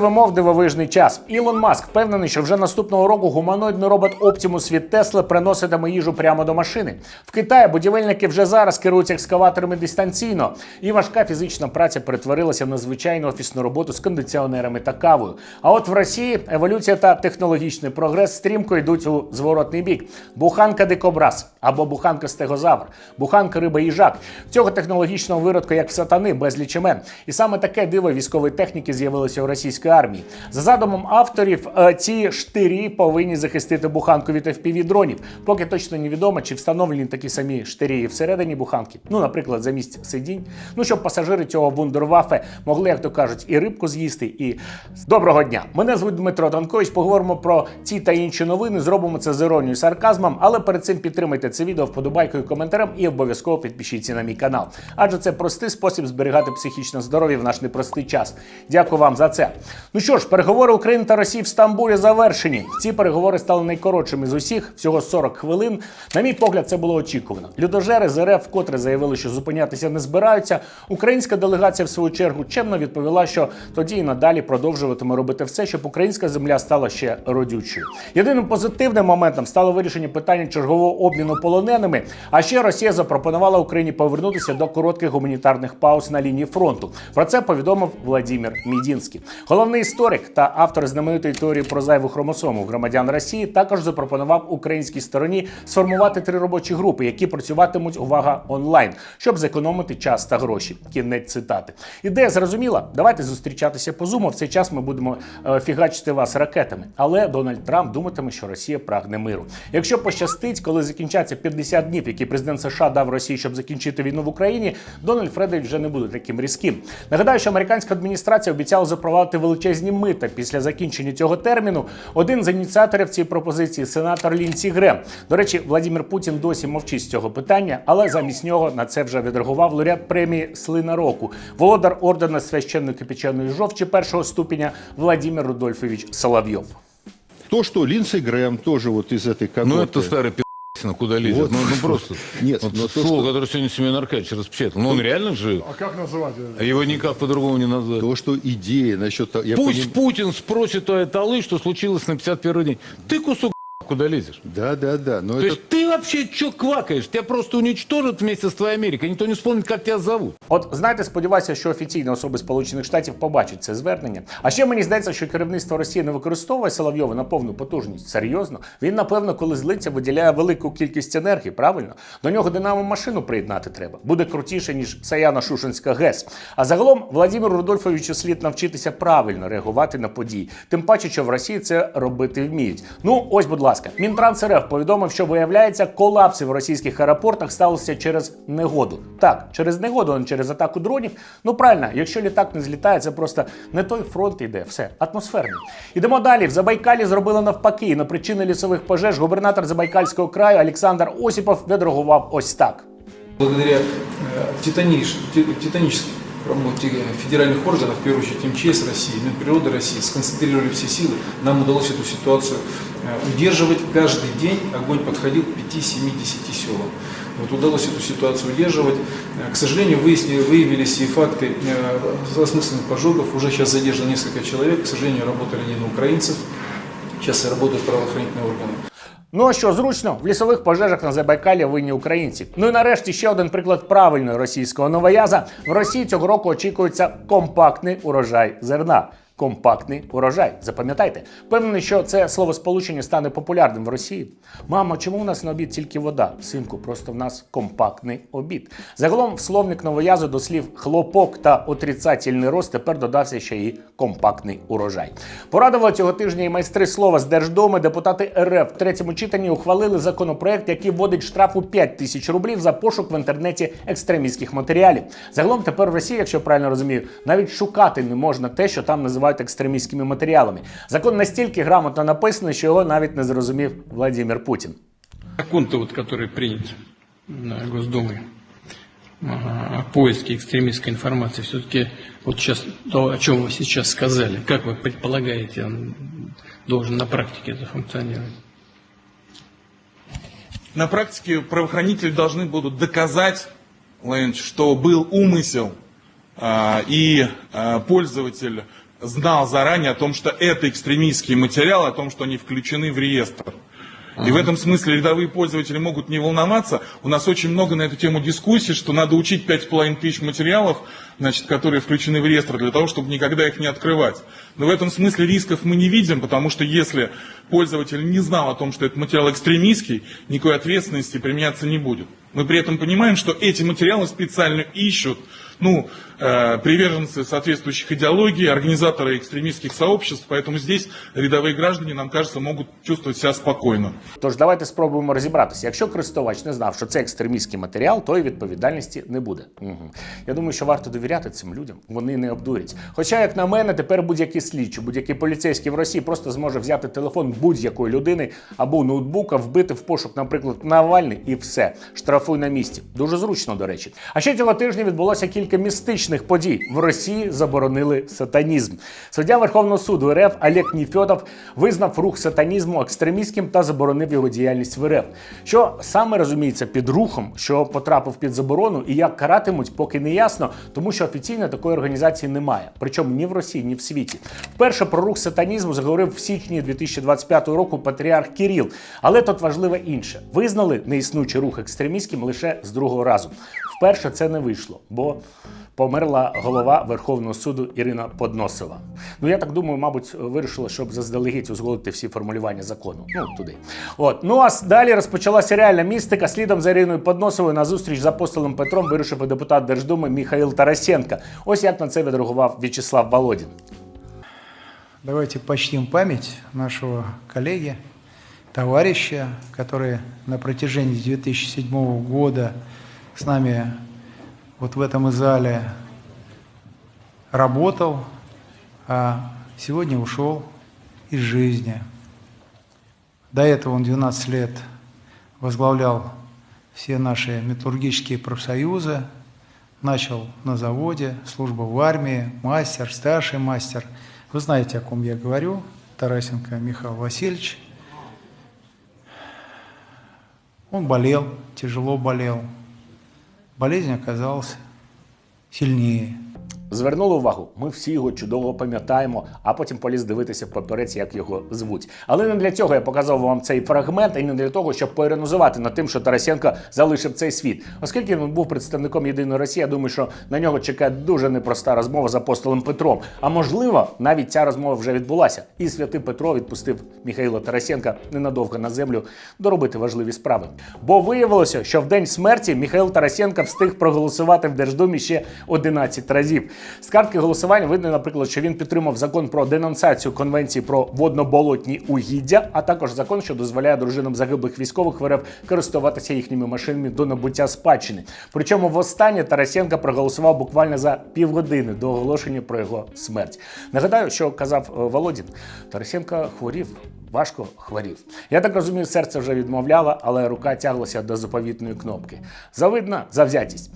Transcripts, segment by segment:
Живемо в дивовижний час. Ілон Маск впевнений, що вже наступного року гуманоїдний робот Optimus від Tesla приноситиме їжу прямо до машини. В Китаї будівельники вже зараз керують екскаваторами дистанційно, і важка фізична праця перетворилася на звичайну офісну роботу з кондиціонерами та кавою. А от в Росії еволюція та технологічний прогрес стрімко йдуть у зворотний бік. Буханка дикобраз або буханка стегозавр, буханка риба їжак. Цього технологічного виродку, як в сатани, безліч імен. І саме таке диво військової техніки з'явилося у російській армії. За задумом авторів, е, ці штирі повинні захистити буханку від fpv дронів. Поки точно невідомо, чи встановлені такі самі штирі і всередині буханки. Ну, наприклад, замість сидінь. Ну, щоб пасажири цього вундервафе могли, як то кажуть, і рибку з'їсти, і доброго дня. Мене звуть Дмитро Данкович. Поговоримо про ці та інші новини. Зробимо це з іронією і сарказмом, але перед цим підтримайте це відео вподобайкою, коментарем і обов'язково підпишіться на мій канал. Адже це простий спосіб зберігати психічне здоров'я в наш непростий час. Дякую вам за це. Ну що ж, переговори України та Росії в Стамбулі завершені. Ці переговори стали найкоротшими з усіх, всього 40 хвилин. На мій погляд, це було очікувано. Людожери з РФ вкотре заявили, що зупинятися не збираються. Українська делегація, в свою чергу, чемно відповіла, що тоді і надалі продовжуватиме робити все, щоб українська земля стала ще родючою. Єдиним позитивним моментом стало вирішення питання чергового обміну полоненими. А ще Росія запропонувала Україні повернутися до коротких гуманітарних пауз на лінії фронту. Про це повідомив Владимир Мідінський. Головний історик та автор знаменитої теорії про зайву хромосому громадян Росії також запропонував українській стороні сформувати три робочі групи, які працюватимуть увага онлайн, щоб зекономити час та гроші. Кінець цитати. Ідея зрозуміла. Давайте зустрічатися по зуму. В цей час ми будемо е, фігачити вас ракетами. Але Дональд Трамп думатиме, що Росія прагне миру. Якщо пощастить, коли закінчаться 50 днів, які президент США дав Росії, щоб закінчити війну в Україні, Дональд Фредович вже не буде таким різким. Нагадаю, що американська адміністрація обіцяла запровадити величезні мита після закінчення цього терміну. Один з ініціаторів цієї пропозиції сенатор Лінсі Грем. До речі, Владимир Путін досі мовчить з цього питання, але замість нього на це вже відреагував лауреат премії Слина року, володар ордена священної кипяченої жовчі першого ступеня Владимир Рудольфович Соловйов. То, что Линдсей Грэм тоже вот из этой когорты. Ну, это старый пи***сина, куда лезет. Вот. Ну, ну, просто. Нет, вот но то, слово, что- которое сегодня Семен Аркадьевич распечатал. Ну, он реально жив. А как называть? А его никак по-другому не назвать. То, что идея насчет того... я Пусть поним- Путин спросит у Айталы, что случилось на 51 день. Ты кусок куда лезешь? Да, да, да. Но То это... есть ты вообще что квакаешь? Тебя просто уничтожат вместе с твоей Америкой. Никто не вспомнит, как тебя зовут. От знаєте, сподіваюся, що офіційні особи Сполучених Штатів побачать це звернення. А ще мені здається, що керівництво Росії не використовує Соловйова на повну потужність. Серйозно, він напевно, коли злиться, виділяє велику кількість енергії. Правильно до нього динамо машину приєднати треба. Буде крутіше ніж Саяна Шушинська ГЕС. А загалом Владимиру Рудольфовичу слід навчитися правильно реагувати на події. Тим паче, що в Росії це робити вміють. Ну ось, будь ласка, Мінтранс РФ повідомив, що виявляється, колапси в російських аеропортах сталися через негоду. Так, через негоду, а не через атаку дронів. Ну правильно, якщо літак не злітає, це просто не той фронт іде. Все атмосферний. Ідемо далі. В Забайкалі зробили навпаки. На причини лісових пожеж губернатор Забайкальського краю Олександр Осіпов відреагував ось так. Благодаря э, титаниш- ти- титанической работе федеральных органов, в первую очередь МЧС России, Минприроды России, сконцентрировали все силы, нам удалось эту ситуацию э, удерживать. Каждый день огонь подходил к 5-7-10 селам. Вот удалось эту ситуацию удерживать. Э, К сожалению, выяснили, выявились и факты э, осмысленных пожогов. Уже сейчас задержано несколько человек. К сожалению, работали не на украинцев. Сейчас и работают правоохранительные органы. Ну а що зручно, в лісових пожежах на Забайкалі винні українці. Ну і нарешті ще один приклад правильної російського новояза. В Росії цього року очікується компактний урожай зерна. Компактний урожай. Запам'ятайте, впевнений, що це словосполучення стане популярним в Росії. Мамо, чому у нас на обід тільки вода? Синку, просто в нас компактний обід. Загалом в словник новоязу до слів хлопок та отрицательний рост тепер додався ще і компактний урожай. Порадували цього тижня і майстри слова з Держдуми. Депутати РФ в третьому читанні ухвалили законопроект, який вводить штраф у 5 тисяч рублів за пошук в інтернеті екстремістських матеріалів. Загалом тепер в Росії, якщо правильно розумію, навіть шукати не можна те, що там називають екстремістськими матеріалами. Закон настільки грамотно написаний, що його навіть не зрозумів Владимир Путін. Закон-то, вот, который принят на Госдумой ага, о поиске экстремистской информации, все-таки вот сейчас то, о чем вы сейчас сказали, как вы предполагаете, он должен на практике это функционировать? На практике правоохранители должны будут доказать, Владимир Ильич, что был умысел а, и а, пользователь знал заранее о том, что это экстремистские материалы, о том, что они включены в реестр. И в этом смысле рядовые пользователи могут не волноваться. У нас очень много на эту тему дискуссий, что надо учить 5,5 тысяч материалов, значит, которые включены в реестр, для того, чтобы никогда их не открывать. Но в этом смысле рисков мы не видим, потому что если пользователь не знал о том, что этот материал экстремистский, никакой ответственности применяться не будет. Мы при этом понимаем, что эти материалы специально ищут ну, э, приверженцы соответствующих идеологий, организаторы экстремистских сообществ, поэтому здесь рядовые граждане, нам кажется, могут чувствовать себя спокойно. Тож давайте спробуємо розібратися. Якщо користувач не знав, що це екстремістський матеріал, то й відповідальності не буде. Угу. Я думаю, що варто довіряти цим людям. Вони не обдурять. Хоча, як на мене, тепер будь-який слідчий, будь-який поліцейський в Росії просто зможе взяти телефон будь-якої людини або ноутбука, вбити в пошук, наприклад, Навальний, і все. Штрафуй на місці. Дуже зручно, до речі. А ще цього тижня відбулося кілька містичних подій. В Росії заборонили сатанізм. Суддя Верховного суду РФ Олег Ніфьодов визнав рух сатанізму екстремістським та заборонив його діяльність в РФ. Що саме розуміється під рухом, що потрапив під заборону, і як каратимуть, поки не ясно, тому що офіційно такої організації немає. Причому ні в Росії, ні в світі. Вперше про рух сатанізму заговорив в січні 2025 року патріарх Кіріл. Але тут важливе інше: визнали неіснуючий рух екстремістським лише з другого разу. Вперше це не вийшло, бо померла голова Верховного суду Ірина Подносова. Ну я так думаю, мабуть, вирішила, щоб заздалегідь узгодити всі формулювання закону. Ну туди. От ну а далі розпочалася реальна містика. Слідом за Іриною Подносовою на зустріч з апостолом Петром вирушив і депутат Держдуми Міхаїл Тарасенко. Ось як на це відреагував В'ячеслав Володін. Давайте почтим память нашего коллеги, товарища, который на протяжении 2007 года с нами вот в этом зале работал, а сегодня ушел из жизни. До этого он 12 лет возглавлял все наши металлургические профсоюзы, начал на заводе, служба в армии, мастер, старший мастер. Вы знаете, о ком я говорю, Тарасенко Михаил Васильевич. Он болел, тяжело болел. Болезнь оказалась сильнее. Звернули увагу, ми всі його чудово пам'ятаємо, а потім поліз дивитися в папірець, як його звуть. Але не для цього я показав вам цей фрагмент, і не для того, щоб поіронізувати над тим, що Тарасенко залишив цей світ. Оскільки він був представником єдиної Росії, я думаю, що на нього чекає дуже непроста розмова з апостолом Петром. А можливо, навіть ця розмова вже відбулася. І святий Петро відпустив Михайла Тарасенка ненадовго на землю доробити важливі справи. Бо виявилося, що в день смерті Михайло Тарасенко встиг проголосувати в Держдумі ще 11 разів. З картки голосування видно, наприклад, що він підтримав закон про денонсацію конвенції про водно-болотні угіддя, а також закон, що дозволяє дружинам загиблих військових в РФ користуватися їхніми машинами до набуття спадщини. Причому востаннє Тарасенко проголосував буквально за півгодини до оголошення про його смерть. Нагадаю, що казав е, Володін, Тарасенко хворів. Важко хворів. Я так розумію, серце вже відмовляло, але рука тяглася до заповітної кнопки. Завидна завзятість.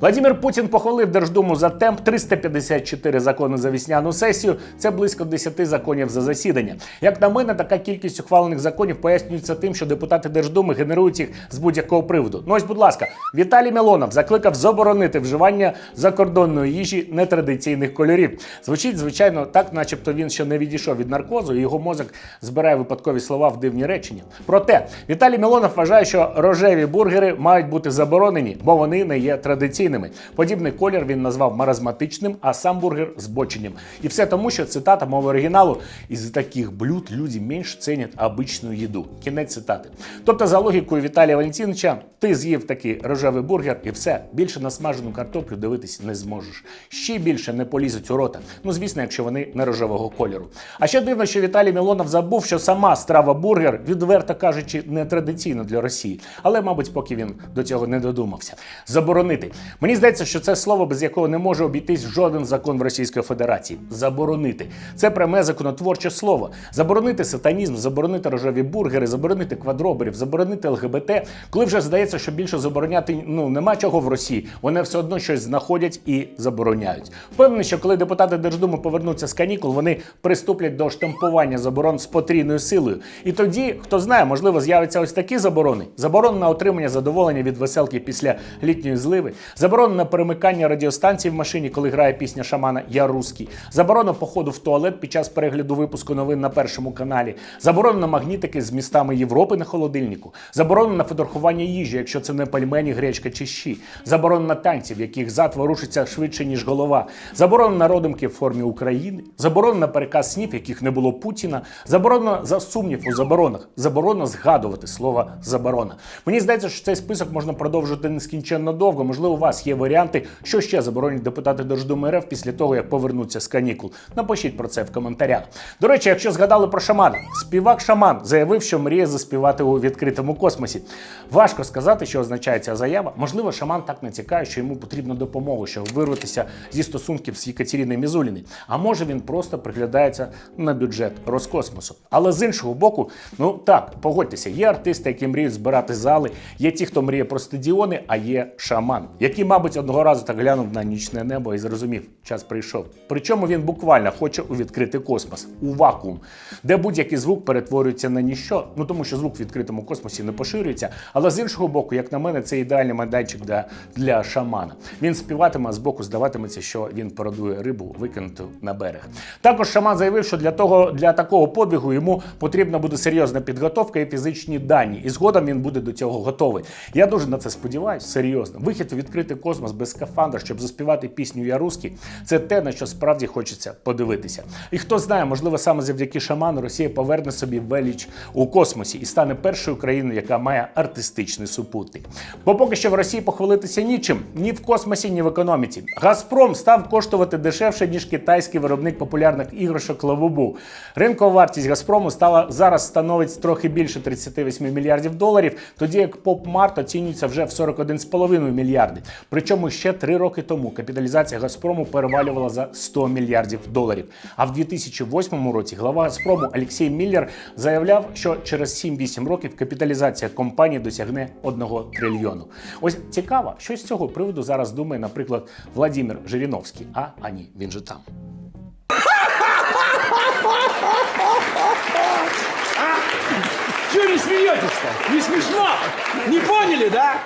Владимир Путін похвалив Держдуму за темп 354 закони за вісняну сесію. Це близько 10 законів за засідання. Як на мене, така кількість ухвалених законів пояснюється тим, що депутати Держдуми генерують їх з будь-якого приводу. Ну ось, будь ласка, Віталій Мілонов закликав заборонити вживання закордонної їжі нетрадиційних кольорів. Звучить, звичайно, так, начебто він ще не відійшов від наркозу, його мозок збирає випадкові слова в дивні речення. Проте Віталій Мілонов вважає, що рожеві бургери мають бути заборонені, бо вони не є традиційними. Подібний колір він назвав маразматичним, а сам бургер збоченням. І все тому, що цитата мови оригіналу із таких блюд люди менш цінять обичну їду. Кінець цитати. Тобто, за логікою Віталія Валентиновича, ти з'їв такий рожевий бургер і все більше на смажену картоплю дивитись не зможеш. Ще більше не полізуть у рота. Ну звісно, якщо вони не рожевого кольору. А ще дивно, що Віталій Мілонов забув, що сама страва бургер, відверто кажучи, не традиційна для Росії. Але, мабуть, поки він до цього не додумався. Заборонити. Мені здається, що це слово, без якого не може обійтись жоден закон в Російської Федерації. Заборонити. Це пряме законотворче слово. Заборонити сатанізм, заборонити рожеві бургери, заборонити квадроберів, заборонити ЛГБТ. Коли вже здається, що більше забороняти ну нема чого в Росії, вони все одно щось знаходять і забороняють. Впевнений, що коли депутати Держдуми повернуться з канікул, вони приступлять до штампування заборон з потрійною повною силою. І тоді, хто знає, можливо, з'являться ось такі заборони: заборона на отримання задоволення від веселки після літньої зливи, заборона на перемикання радіостанцій в машині, коли грає пісня шамана Я русський, заборона походу в туалет під час перегляду випуску новин на першому каналі, заборона на магнітики з містами Європи на холодильнику, заборона на фотографування їжі, якщо це не пельмені, гречка чи щі, заборона на танці, в яких зад ворушиться швидше ніж голова, заборона на родимки в формі України, заборона на переказ снів, яких не було Путіна, заборона за сумнів у заборонах, заборона згадувати слово заборона. Мені здається, що цей список можна продовжити нескінченно довго. Можливо, у вас є варіанти, що ще заборонять депутати Держдуми РФ після того, як повернуться з канікул. Напишіть про це в коментарях. До речі, якщо згадали про шамана, співак шаман заявив, що мріє заспівати у відкритому космосі. Важко сказати, що означає ця заява. Можливо, шаман так натякає, що йому потрібна допомога, щоб вирватися зі стосунків з Єкатеріною Мізуліною. А може він просто приглядається на бюджет Роскосмосу. Але з іншого боку, ну так, погодьтеся, є артисти, які мріють збирати зали, є ті, хто мріє про стадіони, а є шаман, який, мабуть, одного разу так глянув на нічне небо і зрозумів, час прийшов. Причому він буквально хоче у відкритий космос, у вакуум, де будь-який звук перетворюється на ніщо. Ну тому що звук в відкритому космосі не поширюється. Але з іншого боку, як на мене, це ідеальний майданчик для, для шамана. Він співатиме, а збоку здаватиметься, що він пародує рибу, викинуту на берег. Також шаман заявив, що для того для такого подвигу йому потрібна буде серйозна підготовка і фізичні дані. І згодом він буде до цього готовий. Я дуже на це сподіваюся. Серйозно. Вихід у відкритий космос без скафандра, щоб заспівати пісню Я русський, це те, на що справді хочеться подивитися. І хто знає, можливо, саме завдяки шаману Росія поверне собі веліч у космосі і стане першою країною, яка має артистичний супутник. Бо поки що в Росії похвалитися нічим ні в космосі, ні в економіці. Газпром став коштувати дешевше ніж китайський виробник популярних іграшок Лавубу. Ринкова вартість Газпрому стала зараз становить трохи більше 38 мільярдів доларів, тоді як Попмарт оцінюється вже в 41,5 мільярди. Причому ще три роки тому капіталізація Газпрому перевалювала за 100 мільярдів доларів. А в 2008 році глава Газпрому Олексій Міллер заявляв, що через 7-8 років капіталізація компанії досягне 1 трильйону. Ось цікаво, що з цього приводу зараз думає, наприклад, Владимир Жириновський. А, а ні, він же там. Чего не смеетесь-то? Не смешно? Не поняли, да?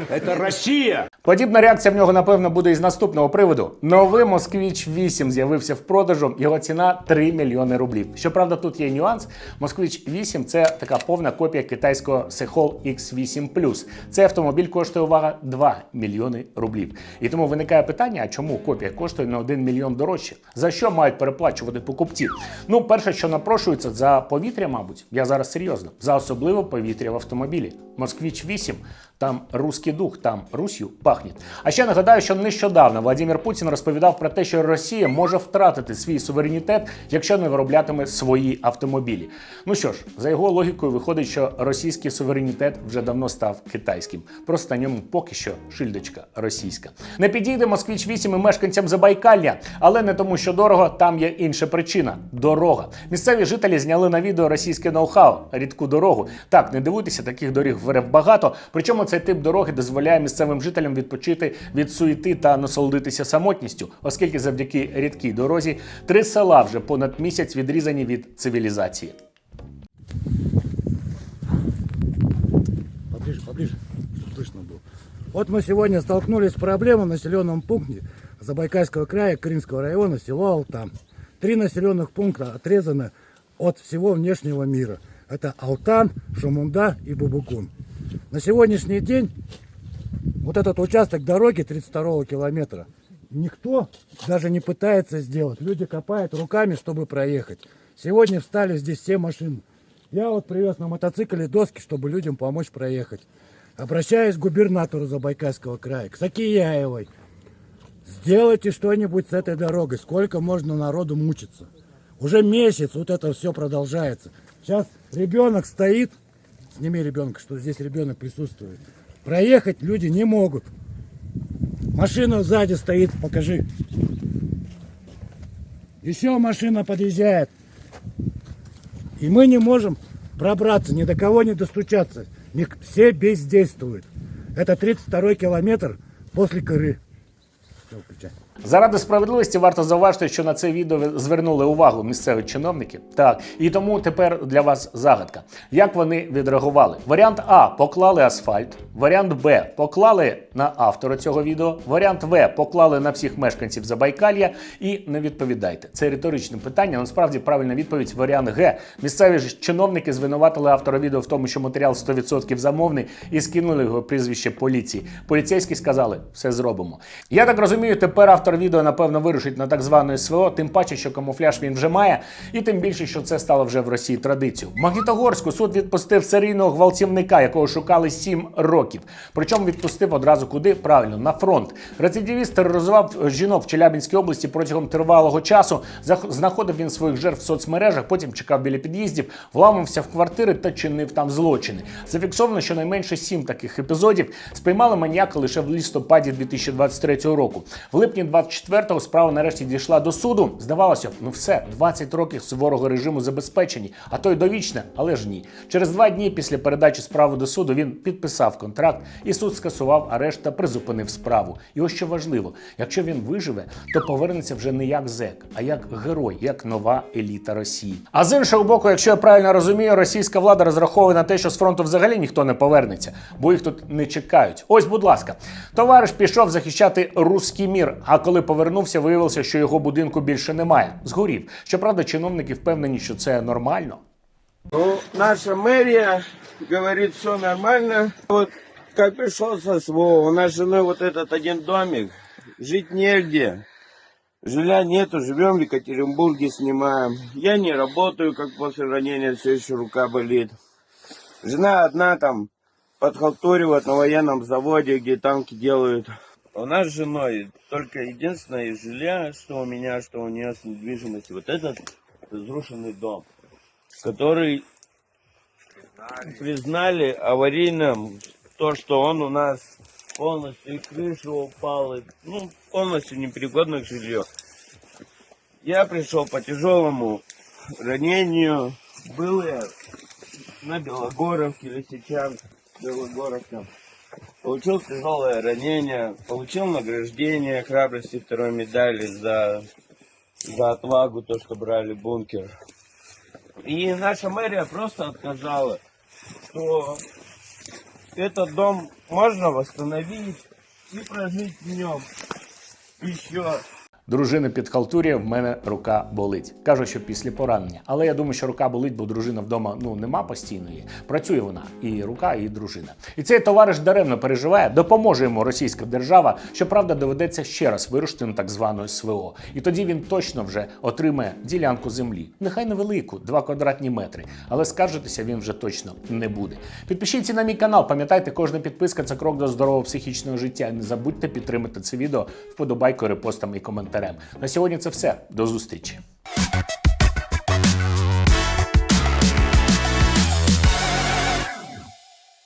Это Россия. Подібна реакція в нього, напевно, буде із наступного приводу. Новий Москвіч 8 з'явився в продажу. Його ціна 3 мільйони рублів. Щоправда, тут є нюанс. Москвіч 8 це така повна копія китайського Sehol X8 Цей автомобіль коштує увага 2 мільйони рублів. І тому виникає питання: а чому копія коштує на 1 мільйон дорожче? За що мають переплачувати покупці? Ну, перше, що напрошується за повітря, мабуть, я зараз серйозно, за особливе повітря в автомобілі. Москвіч 8 там руський дух, там Русью пахне. А ще нагадаю, що нещодавно Владимир Путін розповідав про те, що Росія може втратити свій суверенітет, якщо не вироблятиме свої автомобілі. Ну що ж, за його логікою, виходить, що російський суверенітет вже давно став китайським. Просто на ньому поки що шильдочка російська. Не підійде Москвіч 8 і мешканцям Забайкалля, але не тому, що дорого, там є інша причина дорога. Місцеві жителі зняли на відео російське ноу-хау, рідку дорогу. Так, не дивуйтеся, таких доріг в багато. Причому цей тип дороги дозволяє місцевим жителям відпочити від суєти та насолодитися самотністю, оскільки завдяки рідкій дорозі три села вже понад місяць відрізані від цивілізації. Поближе, поближе, чтобы слышно было. Вот мы сегодня столкнулись с проблемой в населенном пункте Забайкальского края, Крымского района, село Алтан. Три населенных пункта отрезаны от всего внешнего мира. Это Алтан, Шумунда и Бубукун. На сегодняшний день вот этот участок дороги 32 километра никто даже не пытается сделать. Люди копают руками, чтобы проехать. Сегодня встали здесь все машины. Я вот привез на мотоцикле доски, чтобы людям помочь проехать. Обращаюсь к губернатору Забайкальского края, к Сакияевой. Сделайте что-нибудь с этой дорогой. Сколько можно народу мучиться? Уже месяц вот это все продолжается. Сейчас ребенок стоит. Сними ребенка, что здесь ребенок присутствует. Проехать люди не могут. Машина сзади стоит, покажи. Еще машина подъезжает. И мы не можем пробраться, ни до кого не достучаться. Все бездействуют. Это 32 километр после Кыры. Всё, включай. Заради справедливості варто зауважити, що на це відео звернули увагу місцеві чиновники. Так, і тому тепер для вас загадка. Як вони відреагували? Варіант А поклали асфальт, варіант Б поклали на автора цього відео, варіант В поклали на всіх мешканців Забайкалья і не відповідайте. Це риторичне питання. Насправді правильна відповідь варіант Г. Місцеві ж чиновники звинуватили автора відео в тому, що матеріал 100% замовний, і скинули його прізвище поліції. Поліцейські сказали, все зробимо. Я так розумію, тепер автор відео напевно вирушить на так зване СВО, тим паче, що камуфляж він вже має, і тим більше, що це стало вже в Росії традицією. Магнітогорську суд відпустив серійного гвалтівника, якого шукали 7 років. Причому відпустив одразу куди? Правильно, на фронт. Рецидивіст тероризував жінок в Челябинській області протягом тривалого часу. Знаходив він своїх жертв в соцмережах, потім чекав біля під'їздів, вламився в квартири та чинив там злочини. Зафіксовано щонайменше сім таких епізодів. Спіймали маніяка лише в листопаді 2023 року. В липні 24-го справа нарешті дійшла до суду. Здавалося б, ну все, 20 років суворого режиму забезпечені, а то й довічне, але ж ні. Через два дні після передачі справи до суду він підписав контракт, і суд скасував арешт та призупинив справу. І ось що важливо: якщо він виживе, то повернеться вже не як зек, а як герой, як нова еліта Росії. А з іншого боку, якщо я правильно розумію, російська влада розраховує на те, що з фронту взагалі ніхто не повернеться, бо їх тут не чекають. Ось, будь ласка, товариш пішов захищати руський мір. А коли повернувся, виявилося, що його будинку більше немає. Згорів. Щоправда, чиновники впевнені, що це нормально. Ну, наша мэрия говорит, все нормально. Вот как пришел со СВО, у нас с женой вот этот один домик, жить негде. Жилья нету, живем в Екатеринбурге, снимаем. Я не работаю, как после ранения, все еще рука болит. Жена одна там подхалтуривает на военном заводе, где танки делают. У нас с женой только единственное из жилья, что у меня, что у нее с недвижимостью, вот этот разрушенный дом который признали аварийным то, что он у нас полностью и крыша упала, ну, полностью непригодно к жилью. Я пришел по тяжелому ранению. Был я на Белогоровке или сейчас Белогоровка. Получил тяжелое ранение, получил награждение храбрости второй медали за, за отвагу, то, что брали бункер. И наша мэрия просто отказала, что этот дом можно восстановить и прожить в нем еще Дружина підхалтурює, в мене рука болить. Кажу, що після поранення. Але я думаю, що рука болить, бо дружина вдома ну нема постійної. Працює вона і рука, і дружина. І цей товариш даремно переживає, допоможе йому російська держава. Щоправда, доведеться ще раз вирушити на так звану СВО. І тоді він точно вже отримає ділянку землі. Нехай невелику, 2 квадратні метри. Але скаржитися він вже точно не буде. Підпишіться на мій канал. Пам'ятайте, кожна підписка це крок до здорового психічного життя. Не забудьте підтримати це відео вподобайкою, репостом і коментарем. На сьогодні це все. До зустрічі.